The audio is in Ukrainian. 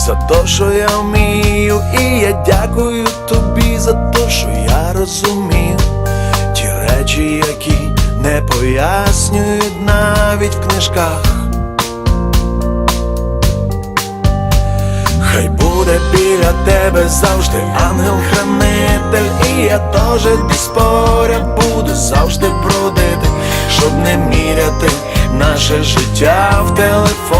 За те, що я вмію, і я дякую тобі за те, що я розумію ті речі, які не пояснюють навіть в книжках. Хай буде біля тебе завжди ангел-хранитель, і я теж десь буду завжди бродити, щоб не міряти наше життя в телефонних